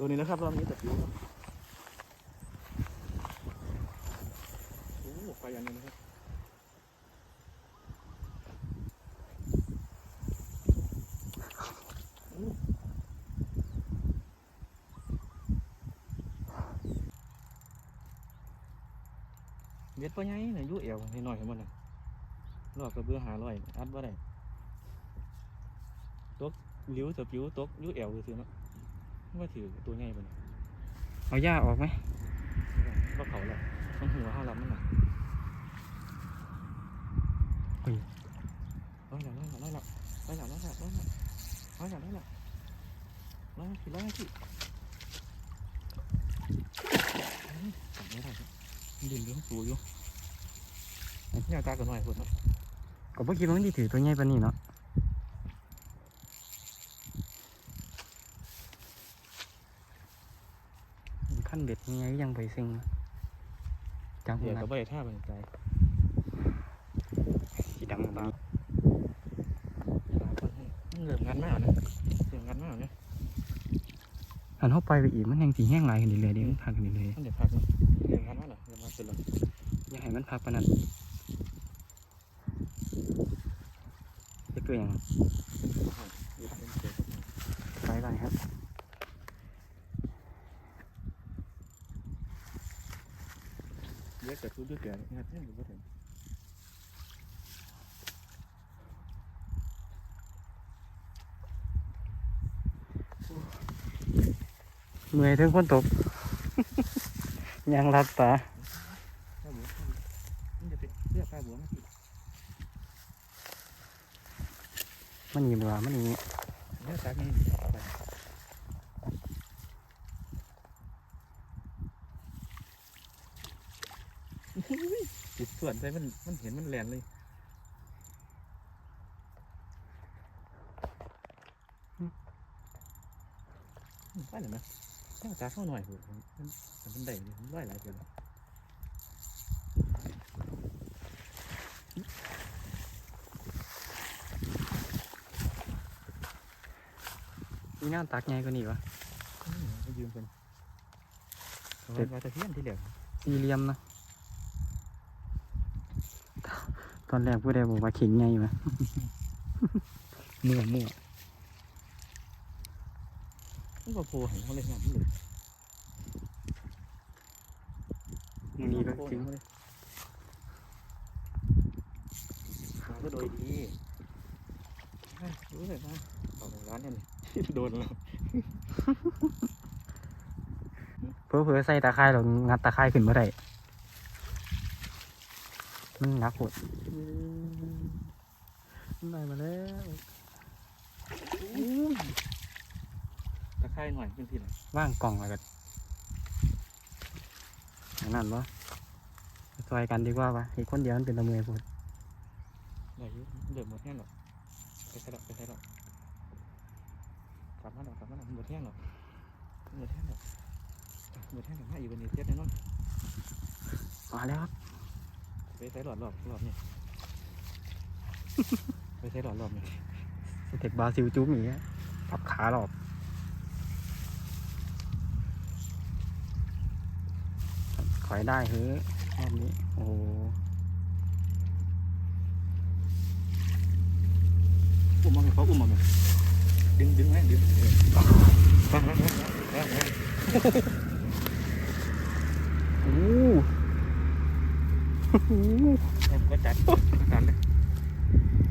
ตัวนี้นะครับรอบนี้ตะปิวครับโอ้ไปอย่างนี้นะครับเบ็ดปลาใหญ่น่ะอยุ่เอวให้หน่อยให้มันน่ะรอบกระเบื้อหาร้อยอัดบ่ได้ตกลิ้วตะปิวตกยุ่เอวซื่อๆเนาะ ว่าถือตัวใหญ่ปะเนี่ยเอาหญ้าออกไหมว่าเขาแหละมันหัวห้าลำมันหน่อยร้อยละร้อยละร้อยละร้อยละร้อยละร้อยละร้อยละร้อยละร้อยละกี่ร้อยละกี่จับไม่ได้ครับมันดึงเรื่องสูอยู่นี่เอาตากันหน่อยคนเนาะก็บ่คิดว่ามันสิถือตัวใหญ่ปานนี้เนาะ นเบ็ดยังไงยังไปซิงจังหเดี๋ยววะก็ไปท่าเป็นใจสีดำตาตาตาคนให้มันเหลื่อมงานมากนะเหลื่อมงานมากเนี่ยอันเฮาไปไปอีกมันยังสิแห้งหลายขึ้นเรื่อยๆเด้มันพักขึ้นเรื่อยมันเดี๋ยวพักเนาะเหลื่อมงานมากเหรอเหลื่อมงานเป็นหรอๆอย่าให้มันพักปานนั้นจะตัวหยังอยู่เป็นเสือกับมันไปไปครับ เยอะกับทุกเรื่องแก่งาที่อยู่ก็ถึงเมื่อยถึงคนตก ยังรับตามันยิ้มว่ามันอย่างนี้ จากนี้ติดส่วนใส่มันมันเห็นมันแหลนเลยไปเลยนะแค่จ้าเข้าหน่อยเถอะมันมันเป็นได้เลยมันร้อยหลายเดือนแล้วมีแนวตักใหญ่กว่านี้วะอืมไปยืมเป็นเอาไว้ว่าจะเพี้ยนที่เหลือสี่เหลี่ยมนะ ตอนแรกผู้ใดบอกว่าเข่งไงวะมั่วมั่วมันก็โผล่เห็นเขาเลยงานมันเลยมึงนี้ก็จริงมาก็โดยดีอะรู้เลยว่าออกร้านเนี่ยนี่โดนแล้วเพื่อเพื่อใส่ตาข่ายเรางัดตาข่ายขึ้นมาได้ มันหนักโหดได้มาแล้วตะไคร้หน่อยเป็นที่ไหนว่างกล่องอะไรกันอย่างนั้นวะซอยกันดีกว่าวะอีกคนเดียวมันเป็นตะเมอยพูดไหนเดือดหมดแห้งหรอไปใช้หรอกไปใช้หรอกกลับมาหรอกกลับมาหรอกหมดแห้งหรอกหมดแห้งหรอกหมดแห้งหรอกมาอีกวันนี้เทียบแน่นอนมาแล้วครับ ไปใช้หลอดรอบรอบนี่ไปใช้หลอดรอบนี่สเต็กบราซิลจุ๊บอย่างเงี้ยปรับขาหรอบขอยได้เฮ้ยรอบนี้โอ้โหอุ้มมาไหมเขาอุ้มมาไหมดึงดึงไหมดึงฟังฟังฟังฟังฟังโอ้โห ก็จัดก็จัดเลย